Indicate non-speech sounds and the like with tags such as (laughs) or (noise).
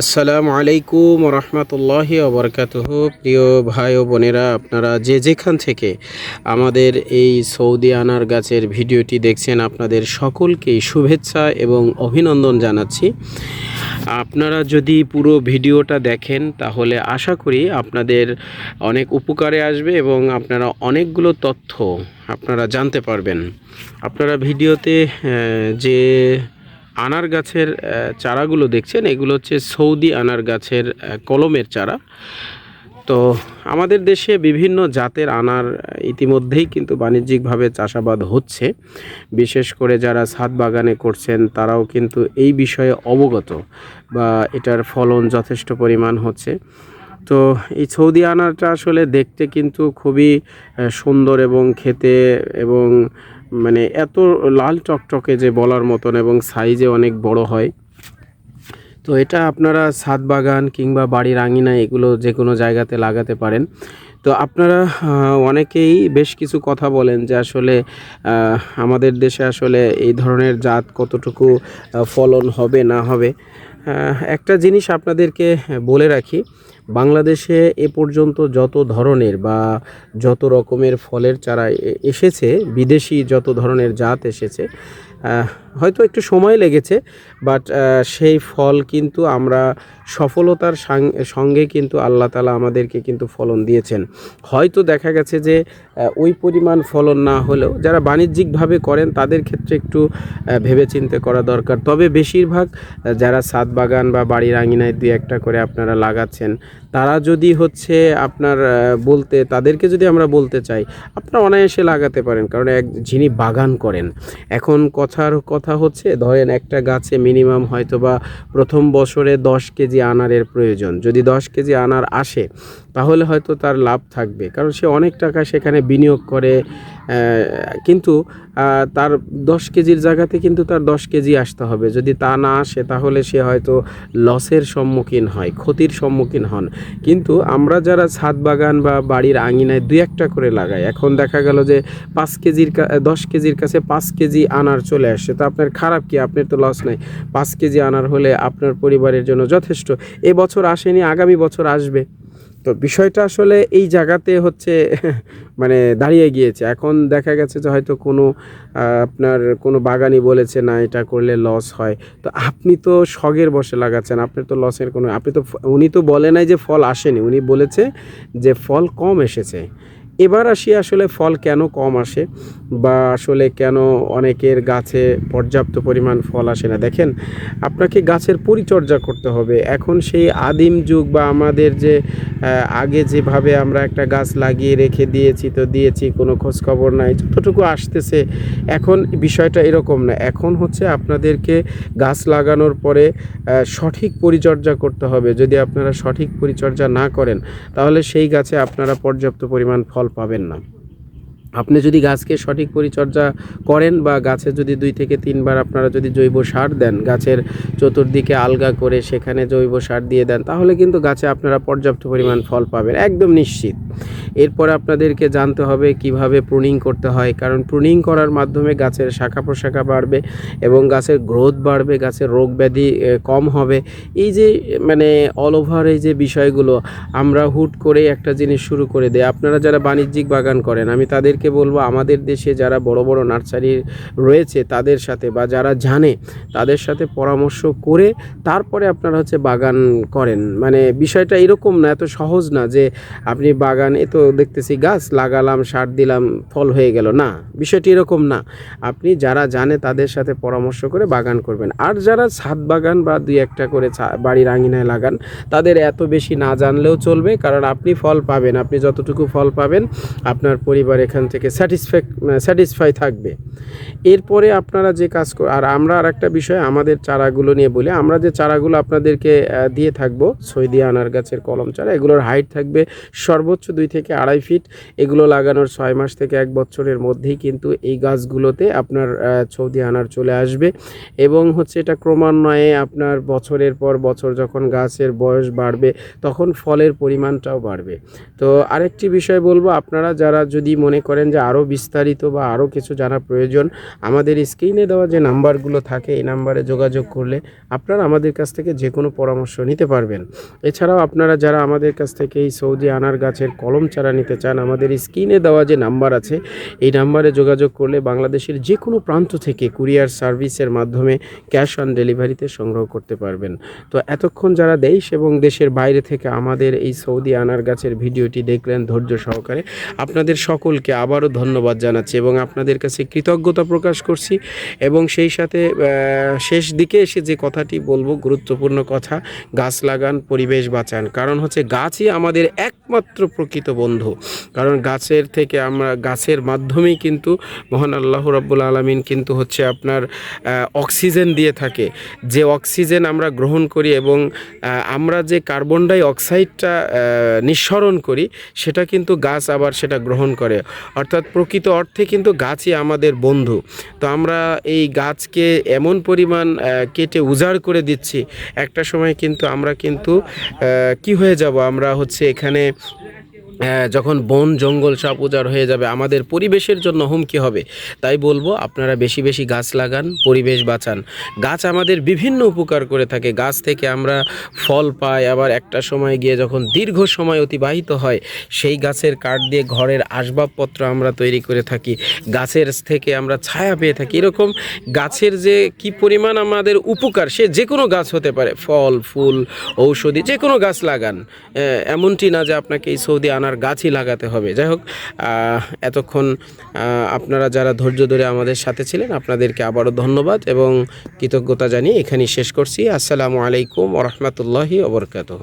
আসসালামু আলাইকুম রহমতুল্লাহি ওবরকাতুহ। প্রিয় ভাই ও বোনেরা, আপনারা যে যেখান থেকে আমাদের এই সৌদি আনার গাছের ভিডিওটি দেখছেন, আপনাদের সকলকেই শুভেচ্ছা এবং অভিনন্দন জানাচ্ছি। আপনারা যদি পুরো ভিডিওটা দেখেন, তাহলে আশা করি আপনাদের অনেক উপকারে আসবে এবং আপনারা অনেকগুলো তথ্য আপনারা জানতে পারবেন। আপনারা ভিডিওতে যে আনার গাছের চারাগুলো দেখছেন? এগুলো হচ্ছে সৌদি আনার গাছের কলমের চারা। তো আমাদের দেশে বিভিন্ন জাতের আনার ইতিমধ্যেই কিন্তু বাণিজ্যিকভাবে চাষাবাদ হচ্ছে। বিশেষ করে যারা ছাদ বাগানে করছেন, তারাও কিন্তু এই বিষয়ে অবগত বা এটার ফলন যথেষ্ট পরিমাণ হচ্ছে। তো এই সৌদি আনারটা আসলে দেখতে কিন্তু খুবই সুন্দর এবং খেতে এবং মানে এত লাল টকটকে যে বলার মতন এবং সাইজে অনেক বড় হয়। তো এটা আপনারা ছাদ বাগান কিংবা বাড়ির আঙিনা এগুলো যে কোনো জায়গাতে লাগাতে পারেন। তো আপনারা অনেকেই বেশ কিছু কথা বলেন যে আসলে আমাদের দেশে আসলে এই ধরনের জাত কতটুকু ফলন হবে না হবে। একটা জিনিস আপনাদেরকে বলে রাখি, বাংলাদেশে এ পর্যন্ত যত ধরনের বা যত রকমের ফলের চারা এসেছে, বিদেশি যত ধরনের জাত এসেছে হয়তো একটু সময় লেগেছে বাট সেই ফল কিন্তু আমরা সফলতার সঙ্গে কিন্তু আল্লাহ তালা আমাদেরকে কিন্তু ফলন দিয়েছেন। হয়তো দেখা গেছে যে ওই পরিমাণ ফলন না হলেও যারা বাণিজ্যিকভাবে করেন তাদের ক্ষেত্রে একটু ভেবেচিন্তে করা দরকার। তবে বেশিরভাগ যারা ছাদ বাগান বা বাড়ির আঙিনায় দুই একটা করে আপনারা লাগাচ্ছেন, তারা যদি হচ্ছে আপনার বলতে, তাদেরকে যদি আমরা বলতে চাই, আপনারা অনায়াসে লাগাতে পারেন। কারণ এক, যিনি বাগান করেন, এখন কথার কথা হচ্ছে, ধরেন একটা গাছে মিনিমাম হয়তো বা প্রথম বছরে দশ কেজি আনারের প্রয়োজন। যদি দশ কেজি আনার আসে, তাহলে হয়তো তার লাভ থাকবে। কারণ সে অনেক টাকা সেখানে বিনিয়োগ করে কিন্তু তার দশ কেজির জায়গাতে কিন্তু তার দশ কেজি আসতে হবে। যদি তা না আসে, তাহলে সে হয়তো লসের সম্মুখীন হয়, ক্ষতির সম্মুখীন হন। কিন্তু আমরা যারা ছাদ বাগান বা বাড়ির আঙিনায় দুই একটা করে লাগাই, এখন দেখা গেল যে পাঁচ কেজির দশ কেজির কাছে পাঁচ কেজি আনার চলে আসছে তো আপনার খারাপ কি? আপনার তো লস নাই। পাঁচ কেজি আনার হলে আপনার পরিবারের জন্য যথেষ্ট। এ বছর আসেনি, আগামী বছর আসবে। তো বিষয়টা আসলে এই জায়গাতে হচ্ছে (laughs) মানে দাঁড়িয়ে গিয়েছে। এখন দেখা গেছে যে হয়তো কোনো আপনার কোনো বাগানি বলেছে না এটা করলে লস হয়। তো আপনি তো শখের বসে লাগাচ্ছেন, আপনি তো লসের কোনো, আপনি তো উনি তো বলে নাই যে ফল আসেনি। উনি বলেছে যে ফল কম এসেছে। এবার আসি আসলে ফল কেন কম আসে বা আসলে কেন অনেকের গাছে পর্যাপ্ত পরিমাণ ফল আসে না? দেখেন, আপনাকে গাছের পরিচর্যা করতে হবে। এখন সেই আদিম যুগ বা আমাদের যে আগে যেভাবে আমরা একটা গাছ লাগিয়ে রেখে দিয়েছি, তো দিয়েছি, কোনো খোঁজখবর নাই, যতটুকু আসতেছে, এখন বিষয়টা এরকম না। এখন হচ্ছে আপনাদেরকে গাছ লাগানোর পরে সঠিক পরিচর্যা করতে হবে। যদি আপনারা সঠিক পরিচর্যা না করেন, তাহলে সেই গাছে আপনারা পর্যাপ্ত পরিমাণ ফল পাবেন না। আপনি যদি গাছকে সঠিক পরিচর্যা করেন বা গাছে যদি দুই থেকে তিনবার আপনারা যদি জৈব সার দেন, গাছের চতুর্দিকে আলগা করে সেখানে জৈব সার দিয়ে দেন, তাহলে কিন্তু গাছে আপনারা পর্যাপ্ত পরিমাণ ফল পাবেন, একদম নিশ্চিত। এরপর আপনাদেরকে জানতে হবে কীভাবে প্রুনিং করতে হয়, কারণ প্রুনিং করার মাধ্যমে গাছের শাখা প্রশাখা বাড়বে এবং গাছের গ্রোথ বাড়বে, গাছের রোগ ব্যাধি কম হবে। এই যে মানে অল ওভার এই যে বিষয়গুলো, আমরা হুট করে একটা জিনিস শুরু করে দেয় আপনারা যারা বাণিজ্যিক বাগান করেন, আমি তাদেরকে বলব, আমাদের দেশে যারা বড় বড় নার্সারি রয়েছে তাদের সাথে বা যারা জানে তাদের সাথে পরামর্শ করে তারপরে আপনারা হচ্ছে বাগান করেন। মানে বিষয়টা এরকম না, এত সহজ না যে আপনি বাগান, এ তো দেখতেছি গাছ লাগালাম, সার দিলাম, ফল হয়ে গেল। না, বিষয়টি এরকম না। আপনি যারা জানে তাদের সাথে পরামর্শ করে বাগান করবেন। আর যারা ছাদ বাগান বা দুই একটা করে বাড়ির আঙিনায় লাগান, তাদের এত বেশি না জানলেও চলবে, কারণ আপনি ফল পাবেন। আপনি যতটুকু ফল পাবেন, আপনার পরিবার এখান থেকে স্যাটিসফ্যাক স্যাটিসফাই থাকবে। এরপরে আপনারা যে কাজ আর আমরা আর একটা বিষয়, আমাদের চারাগুলো নিয়ে বলি। আমরা যে চারাগুলো আপনাদেরকে দিয়ে থাকব, সৈদি আনার গাছের কলম চারা, এগুলোর হাইট থাকবে সর্বোচ্চ দুই থেকে আড়াই ফিট এগুলো লাগানোর ছয় মাস থেকে এক বছরের মধ্যেই কিন্তু এই গাছগুলোতে আপনার সৌদি আনার চলে আসবে। এবং হচ্ছে এটা ক্রমান্বয়ে আপনার বছরের পর বছর যখন গাছের বয়স বাড়বে, তখন ফলের পরিমাণটাও বাড়বে। তো আরেকটি বিষয় বলব, আপনারা যারা যদি মনে করেন করেন যে আরও বিস্তারিত বা আরও কিছু জানা প্রয়োজন, আমাদের স্ক্রিনে দেওয়া যে নাম্বারগুলো থাকে, এই নাম্বারে যোগাযোগ করলে আপনারা আমাদের কাছ থেকে যে কোনো পরামর্শ নিতে পারবেন। এছাড়াও আপনারা যারা আমাদের কাছ থেকে এই সৌদি আনার গাছের কলম চারা নিতে চান, আমাদের স্ক্রিনে দেওয়া যে নাম্বার আছে, এই নাম্বারে যোগাযোগ করলে বাংলাদেশের যে কোনো প্রান্ত থেকে কুরিয়ার সার্ভিসের মাধ্যমে ক্যাশ অন ডেলিভারিতে সংগ্রহ করতে পারবেন। তো এতক্ষণ যারা দেশ এবং দেশের বাইরে থেকে আমাদের এই সৌদি আনার গাছের ভিডিওটি দেখলেন ধৈর্য সহকারে, আপনাদের সকলকে আবারও ধন্যবাদ জানাচ্ছি এবং আপনাদের কাছে কৃতজ্ঞতা প্রকাশ করছি এবং সেই সাথে শেষ দিকে এসে যে কথাটি বলব, গুরুত্বপূর্ণ কথা, গাছ লাগান, পরিবেশ বাঁচান। কারণ হচ্ছে গাছই আমাদের একমাত্র প্রকৃত বন্ধু। কারণ গাছের থেকে আমরা, গাছের মাধ্যমেই কিন্তু মহান আল্লাহ রাব্বুল আলমিন কিন্তু হচ্ছে আপনার অক্সিজেন দিয়ে থাকে। যে অক্সিজেন আমরা গ্রহণ করি এবং আমরা যে কার্বন ডাই অক্সাইডটা নিঃসরণ করি, সেটা কিন্তু গাছ আবার সেটা গ্রহণ করে। অর্থাৎ প্রকৃত অর্থে কিন্তু গাছই আমাদের বন্ধু। তো আমরা এই গাছকে এমন পরিমাণ কেটে উজাড় করে দিচ্ছি, একটা সময় কিন্তু আমরা কিন্তু কি হয়ে যাব? আমরা হচ্ছে এখানে যখন বন জঙ্গল সব উজাড় হয়ে যাবে আমাদের পরিবেশের জন্য হুমকি হবে। তাই বলব আপনারা বেশি বেশি গাছ লাগান পরিবেশ বাঁচান। গাছ আমাদের বিভিন্ন উপকার করে থাকে। গাছ থেকে আমরা ফল পাই আবার একটা সময় গিয়ে যখন দীর্ঘ সময় অতিবাহিত হয় সেই গাছের কাঠ দিয়ে ঘরের আসবাবপত্র আমরা তৈরি করে থাকি। গাছের থেকে আমরা ছায়া পেয়ে থাকি। এরকম গাছের যে কি পরিমাণ আমাদের উপকার সে যে কোনো গাছ হতে পারে। ফল ফুল ঔষধি যে কোনো গাছ লাগান। আহ, এমনটি না যে আপনাকে এই সৌদি আনার গাছই লাগাতে হবে। যাই হোক এতক্ষণ আপনারা যারা ধৈর্য ধরে আমাদের সাথে ছিলেন, আপনাদেরকে আবারও ধন্যবাদ এবং কৃতজ্ঞতা জানিয়ে এখানেই শেষ করছি। আসসালামু আলাইকুম ওরহমতুল্লাহি ওবরকাতহ